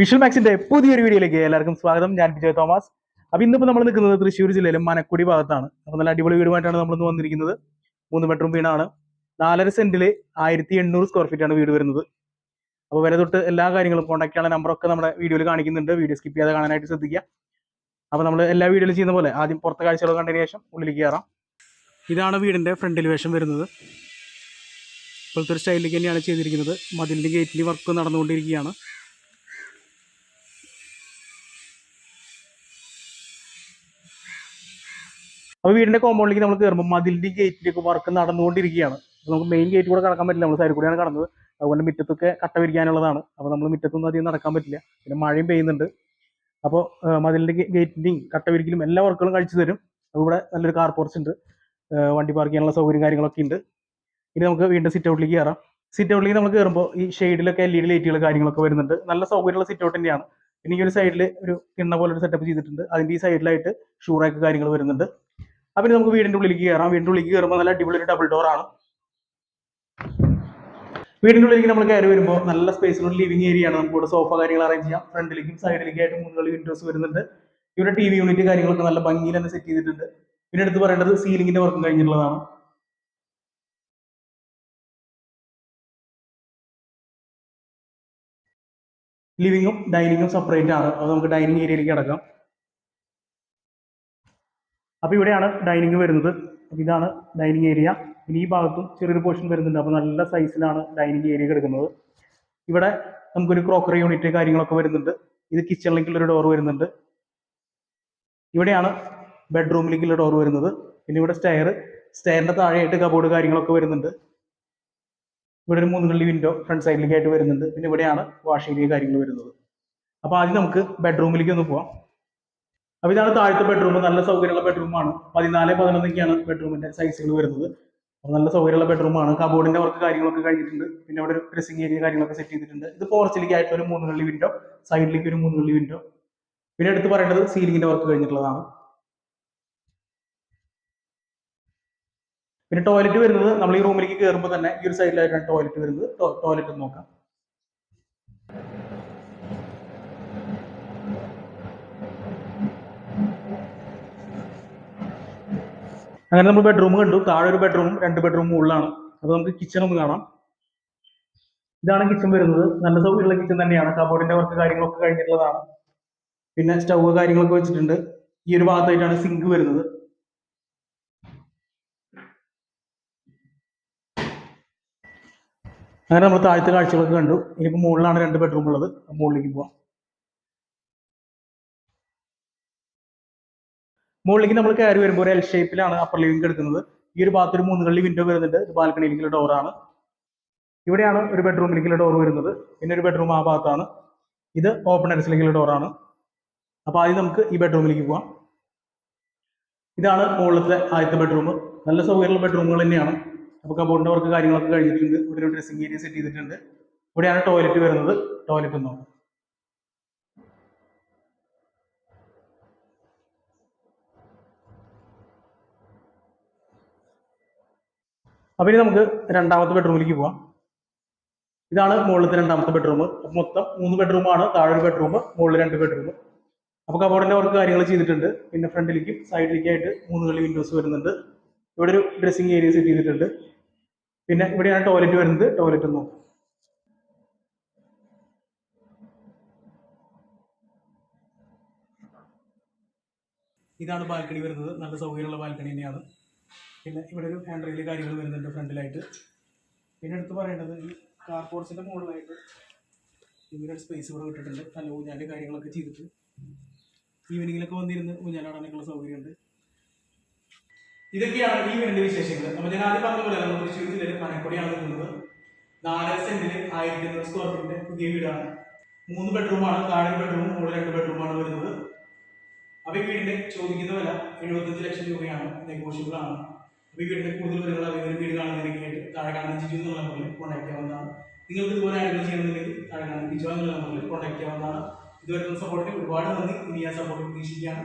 Visual മാക്സിന്റെ പുതിയൊരു വീഡിയോയിലേക്ക് എല്ലാവർക്കും സ്വാഗതം. ഞാൻ വിജയ് തോമസ്. അപ്പൊ ഇന്നിപ്പോ നമ്മൾ നിൽക്കുന്നത് തൃശ്ശൂർ ജില്ലയിലെ മനക്കുടി ഭാഗത്താണ്. അപ്പൊ നല്ല അടിപൊളി വീടുമായിട്ടാണ് നമ്മൾ ഇന്ന് വന്നിരിക്കുന്നത്. മൂന്ന് ബെഡ്റൂം വീടാണ്. നാലര സെന്റിൽ ആയിരത്തി എണ്ണൂറ് സ്ക്വയർ ഫീറ്റ് ആണ് വീട് വരുന്നത്. അപ്പോൾ വില തൊട്ട് എല്ലാ കാര്യങ്ങളും കോൺടാക്ട് ചെയ്യാനുള്ള നമ്പറൊക്കെ നമ്മുടെ വീഡിയോയിൽ കാണിക്കുന്നുണ്ട്. വീഡിയോ സ്കിപ്പ് ചെയ്യാതെ കാണാനായിട്ട് ശ്രദ്ധിക്കുക. അപ്പോൾ നമ്മൾ എല്ലാ വീഡിയോയിലും ചെയ്യുന്ന പോലെ ആദ്യം പുറത്തെ കാഴ്ചകൾ കണ്ടതിന് ശേഷം ഉള്ളിലേക്ക് കയറാം. ഇതാണ് വീടിന്റെ ഫ്രണ്ടിൽ വേഷം വരുന്നത്. ഇപ്പോഴത്തെ ഒരു സ്റ്റൈലിലേക്ക് തന്നെയാണ് ചെയ്തിരിക്കുന്നത്. മതിലിന്റെ ഗേറ്റിൽ വർക്ക് നടന്നുകൊണ്ടിരിക്കുകയാണ്. അപ്പോൾ വീടിന്റെ കോമ്പൗണ്ടിലേക്ക് നമ്മൾ കയറുമ്പോൾ മതിലിന്റെ ഗേറ്റിലേക്ക് വർക്ക് നടന്നുകൊണ്ടിരിക്കുകയാണ്. നമുക്ക് മെയിൻ ഗേറ്റ് കൂടെ കടക്കാൻ പറ്റില്ല. നമ്മൾ സൈഡ് കൂടെയാണ് കടന്നത്. അതുകൊണ്ട് മുറ്റത്തൊക്കെ കട്ട വിരിക്കാനുള്ളതാണ്. അപ്പോൾ നമ്മൾ മുറ്റത്തൊന്നും അധികം നടക്കാൻ പറ്റില്ല. പിന്നെ മഴയും പെയ്യുന്നുണ്ട്. അപ്പോൾ മതിലിന്റെ ഗേറ്റിന്റെയും കട്ട വിരിക്കലും എല്ലാ വർക്കുകളും കഴിച്ചു തരും. അപ്പോൾ ഇവിടെ നല്ലൊരു കാർ പോർച്ച് ഉണ്ട്. വണ്ടി പാർക്ക് ചെയ്യാനുള്ള സൗകര്യം കാര്യങ്ങളൊക്കെ ഉണ്ട്. ഇനി നമുക്ക് വീണ്ടും സിറ്റ് ഔട്ടിലേക്ക് കയറാം സിറ്റ് ഔട്ടിലേക്ക് നമ്മൾ കയറുമ്പോൾ ഈ ഷെയ്ഡിലൊക്കെ എൽ ഇ ഡി ലൈറ്റുകൾ കാര്യങ്ങളൊക്കെ വരുന്നുണ്ട്. നല്ല സൗകര്യമുള്ള സിറ്റ് ഔട്ട് തന്നെയാണ്. പിന്നെ ഈ ഒരു സൈഡിൽ ഒരു കിണ്ണ പോലെ ഒരു സെറ്റപ്പ് ചെയ്തിട്ടുണ്ട്. അതിന്റെ ഈ സൈഡിലായിട്ട് ഷൂറാക്ക് കാര്യങ്ങൾ വരുന്നുണ്ട്. ഇനി നമുക്ക് വീടിന്റെ ഉള്ളിലേക്ക് കയറാം വീടിന്റെ ഉള്ളിലേക്ക് കയറുമ്പോൾ നല്ല അടിപൊളി ഡബിൾ ഡോർ ആണ്. വീടിന്റെ ഉള്ളിലേക്ക് നമ്മൾ കയറി വരുമ്പോൾ നല്ല സ്പേസിലുള്ള ലിവിംഗ് ഏരിയ ആണ്. നമുക്ക് ഇവിടെ സോഫ കാര്യങ്ങൾ അറേഞ്ച് ചെയ്യാം. ഫ്രണ്ടിലേക്കും സൈഡിലേക്കും ആയിട്ട് മൂന്ന് കളി വിൻഡോസ് വരുന്നുണ്ട്. ഇവിടെ ടി വി യൂണിറ്റ് കാര്യങ്ങളൊക്കെ നല്ല ഭംഗിയിൽ തന്നെ സെറ്റ് ചെയ്തിട്ടുണ്ട്. പിന്നെ എടുത്ത് പറയേണ്ടത് സീലിംഗിന്റെ വർക്കും കഴിഞ്ഞിട്ടുള്ളതാണ്. ലിവിങ്ങും ഡൈനിങ്ങും സെപ്പറേറ്റ് ആണ്. അത് നമുക്ക് ഡൈനിങ് ഏരിയയിലേക്ക് കിടക്കാം അപ്പൊ ഇവിടെയാണ് ഡൈനിങ് വരുന്നത്. ഇതാണ് ഡൈനിങ് ഏരിയ ഇനി ഈ ഭാഗത്തും ചെറിയൊരു പോർഷൻ വരുന്നുണ്ട്. അപ്പോൾ നല്ല സൈസിലാണ് ഡൈനിങ് ഏരിയ കിടക്കുന്നത് ഇവിടെ നമുക്കൊരു ക്രോക്കറി യൂണിറ്റ് കാര്യങ്ങളൊക്കെ വരുന്നുണ്ട്. ഇത് കിച്ചണിലേക്കുള്ള ഒരു ഡോർ വരുന്നുണ്ട്. ഇവിടെയാണ് ബെഡ്റൂമിലേക്കുള്ള ഡോർ വരുന്നത്. പിന്നെ ഇവിടെ സ്റ്റെയർ സ്റ്റെയറിന്റെ താഴെയായിട്ട് കബോർഡ് കാര്യങ്ങളൊക്കെ വരുന്നുണ്ട്. ഇവിടെ ഒരു മൂന്ന് കള്ളി വിൻഡോ ഫ്രണ്ട് സൈഡിലേക്കായിട്ട് വരുന്നുണ്ട്. പിന്നെ ഇവിടെയാണ് വാഷിംഗ് ഏരിയ കാര്യങ്ങൾ വരുന്നത്. അപ്പോൾ ആദ്യം നമുക്ക് ബെഡ്റൂമിലേക്ക് ഒന്ന് പോവാം. അപ്പൊ ഇതാണ് താഴത്തെ ബെഡ്റൂം നല്ല സൗകര്യമുള്ള ബെഡ്റൂമാണ് പതിനാല് പതിനൊന്നൊക്കെയാണ് ബെഡ്റൂമിന്റെ സൈസുകൾ വരുന്നത്. അപ്പൊ നല്ല സൗകര്യമുള്ള ബെഡ്റൂമാണ് കബോർഡിന്റെ വർക്ക് കാര്യങ്ങളൊക്കെ കഴിഞ്ഞിട്ടുണ്ട്. പിന്നെ അവിടെ ഒരു ഡ്രസ്സിംഗ് ഏരിയ കാര്യങ്ങളൊക്കെ സെറ്റ് ചെയ്തിട്ടുണ്ട്. ഇത് പോർച്ചിലേക്ക് ആയിട്ട് ഒരു മൂന്ന് കള്ളി വിൻഡോ സൈഡിലേക്ക് ഒരു മൂന്ന് കള്ളി വിൻഡോ പിന്നെ എടുത്ത് പറയേണ്ടത് സീലിംഗിന്റെ വർക്ക് കഴിഞ്ഞിട്ടുള്ളതാണ്. പിന്നെ ടോയ്ലറ്റ് വരുന്നത് നമ്മൾ ഈ റൂമിലേക്ക് കയറുമ്പോൾ തന്നെ ഈ ഒരു സൈഡിലായിട്ടാണ് ടോയ്ലറ്റ് വരുന്നത്. ടോയ്ലറ്റ് നോക്കാം. അങ്ങനെ നമ്മൾ ബെഡ്റൂം കണ്ടു. താഴെ ഒരു ബെഡ്റൂമും രണ്ട് ബെഡ്റൂമും ഉള്ളാണ് അപ്പോൾ നമുക്ക് കിച്ചൺ ഒന്ന് കാണാം. ഇതാണ് കിച്ചൺ വരുന്നത്. നല്ല സൗകര്യമുള്ള കിച്ചൺ തന്നെയാണ്. കബോർഡിന്റെ വർക്ക് കാര്യങ്ങളൊക്കെ കഴിഞ്ഞിട്ടുള്ളതാണ്. പിന്നെ സ്റ്റൗ കാര്യങ്ങളൊക്കെ വെച്ചിട്ടുണ്ട്. ഈ ഒരു ഭാഗത്തായിട്ടാണ് സിങ്ക് വരുന്നത്. അങ്ങനെ നമ്മൾ താഴത്തെ കാഴ്ചകളൊക്കെ കണ്ടു. ഇനിയിപ്പോൾ മുകളിലാണ് രണ്ട് ബെഡ്റൂം ഉള്ളത്. മുകളിലേക്ക് പോവാം. മുകളിലേക്ക് നമ്മൾ കയറി വരുമ്പോൾ ഒരു എൽ ഷേപ്പിലാണ് അപ്പർ ലിവിംഗ് എടുക്കുന്നത്. ഈ ഒരു ഭാഗത്ത് ഒരു മൂന്ന് കള്ളി വിൻഡോ വരുന്നുണ്ട് ബാൽക്കണിയിലേക്കുള്ള ഡോറാണ് ഇവിടെയാണ് ഒരു ബെഡ്റൂമിലേക്കുള്ള ഡോർ വരുന്നത്. പിന്നെ ഒരു ബെഡ്റൂം ആ ഭാഗത്താണ്. ഇത് ഓപ്പൺ ടെറസിലേക്കുള്ള ഡോറാണ് അപ്പോൾ ആദ്യം നമുക്ക് ഈ ബെഡ്റൂമിലേക്ക് പോവാം. ഇതാണ് മുകളിലത്തെ ആദ്യത്തെ ബെഡ്റൂം നല്ല സൗകര്യമുള്ള ബെഡ്റൂമുകൾ തന്നെയാണ്. അപ്പോൾ കബോർഡിന്റെ വർക്ക് കാര്യങ്ങളൊക്കെ കഴിഞ്ഞിട്ടുണ്ട്. ഇവിടെ ഒരു ഡ്രസ്സിംഗ് ഏരിയ സെറ്റ് ചെയ്തിട്ടുണ്ട്. ഇവിടെയാണ് ടോയ്ലറ്റ് വരുന്നത്. ടോയ്ലറ്റ് നോക്കാം. അപ്പോൾ ഇനി നമുക്ക് രണ്ടാമത്തെ ബെഡ്റൂമിലേക്ക് പോവാം. ഇതാണ് മുകളിലത്തെ രണ്ടാമത്തെ ബെഡ്റൂം മൊത്തം മൂന്ന് ബെഡ്റൂമാണ് താഴെ ഒരു ബെഡ്റൂം മുകളിൽ രണ്ട് ബെഡ്റൂം അപ്പോൾ കബോർഡിന്റെ വർക്ക് കാര്യങ്ങൾ ചെയ്തിട്ടുണ്ട്. പിന്നെ ഫ്രണ്ടിലേക്കും സൈഡിലേക്കും ആയിട്ട് മൂന്ന് കളി വിൻഡോസ് വരുന്നുണ്ട്. ഇവിടെ ഒരു ഡ്രസ്സിംഗ് ഏരിയ സെറ്റ് ചെയ്തിട്ടുണ്ട്. പിന്നെ ഇവിടെയാണ് ടോയ്ലറ്റ് വരുന്നത്. ടോയ്ലറ്റ് നോക്കാം. ഇതാണ് ബാൽക്കണി വരുന്നത്. നല്ല സൗകര്യമുള്ള ബാൽക്കണി തന്നെയാണ്. പിന്നെ ഇവിടെ ഒരു ഹാൻഡ് കാര്യങ്ങൾ വരുന്നുണ്ട് ഫ്രണ്ടിലായിട്ട്. പിന്നെ എടുത്ത് പറയേണ്ടത് ഈ കാർ പോർട്സിന്റെ മുകളിലായിട്ട് ഒരു സ്പേസ് ഇവിടെ വിട്ടിട്ടുണ്ട്. നല്ല ഊഞ്ഞാൽ കാര്യങ്ങളൊക്കെ ചെയ്തിട്ട്. ഈവനിങ്ങിലൊക്കെ വന്നിരുന്ന് ഊഞ്ഞാലാടാനൊക്കെയുള്ള സൗകര്യമുണ്ട്. ഇതൊക്കെയാണ് ഈ വീടിന്റെ വിശേഷങ്ങൾ അപ്പൊ ഞാൻ ആദ്യം പറഞ്ഞ പോലെ നമ്മൾ തൃശ്ശൂർ ജില്ലയിൽ പനക്കൊടിയാണ് നിൽക്കുന്നത്. നാല് സെന്റിൽ ആയിരത്തി സ്ക്വയർ ഫീറ്റിന്റെ പുതിയ വീടാണ്. മൂന്ന് ബെഡ്റൂമാണ് താഴെ ബെഡ്റൂമും മുകളിൽ രണ്ട് ബെഡ്റൂമാണ് വരുന്നത്. അപ്പൊ ഈ വീടിന്റെ ചോദിക്കുന്ന വില എഴുപത്തഞ്ച് ലക്ഷം രൂപയാണ്. നെഗോഷ്യബിൾ ആണ്. വീടിന്റെ കൂടുതൽ വിവരങ്ങൾ അറിയുന്ന വീട് കാണുന്നതിനായിട്ട് താഴെ കാണുന്ന ജിജു എന്നുള്ള നമ്പറിൽ കോൺടാക്ട് ചെയ്യാവുന്നതാണ് നിങ്ങൾക്ക് ഇതുപോലെ ആരെങ്കിലും ചെയ്യണമെന്നുണ്ടെങ്കിൽ താഴെ കാണുന്ന ജിജു എന്നുള്ള നമ്പറിൽ കോൺടാക്ട് ചെയ്യാവുന്നതാണ് ഇതുവരെ സപ്പോർട്ടിന് ഒരുപാട് നന്ദി. ഇനി ആ സപ്പോർട്ട് പ്രതീക്ഷിക്കുകയാണ്.